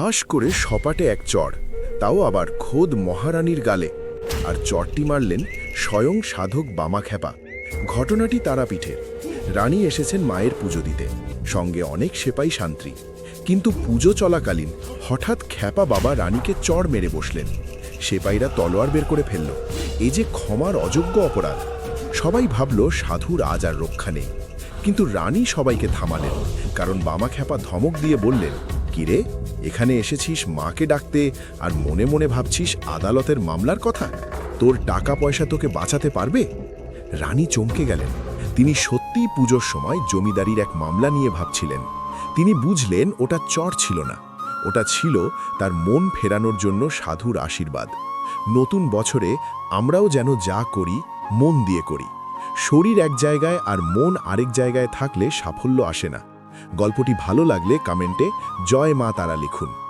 ঠাস করে সপাটে এক চড় তাও আবার খোদ মহারানীর গালে, আর চটটি মারলেন স্বয়ং সাধক বামা খেপা ঘটনাটি তারাপীঠের রানী এসেছেন মায়ের পুজো দিতে, সঙ্গে অনেক সেপাই শান্ত্রী কিন্তু পুজো চলাকালীন হঠাৎ খ্যাপা বাবা রানীকে চড় মেরে বসলেন। সেপাইরা তলোয়ার বের করে ফেলল। এ যে ক্ষমার অযোগ্য অপরাধ। সবাই ভাবল সাধুর আজ আর রক্ষা নেই। কিন্তু রানী সবাইকে থামালেন, কারণ বামা খ্যাপা ধমক দিয়ে বললেন, কিরে এখানে এসেছিস মাকে ডাকতে আর মনে মনে ভাবছিস আদালতের মামলার কথা? তোর টাকা পয়সা তোকে বাঁচাতে পারবে? রানী চমকে গেলেন। তিনি সত্যিই পুজোর সময় জমিদারির এক মামলা নিয়ে ভাবছিলেন। তিনি বুঝলেন ওটা চর ছিল না। ওটা ছিল তার মন ফেরানোর জন্য সাধুর আশীর্বাদ। নতুন বছরে আমরাও যেন যা করি, মন দিয়ে করি। শরীর এক জায়গায় আর মন আরেক জায়গায় থাকলে সাফল্য আসে না। গল্পটি ভালো লাগলে কমেন্টে জয় মা তারা লিখুন।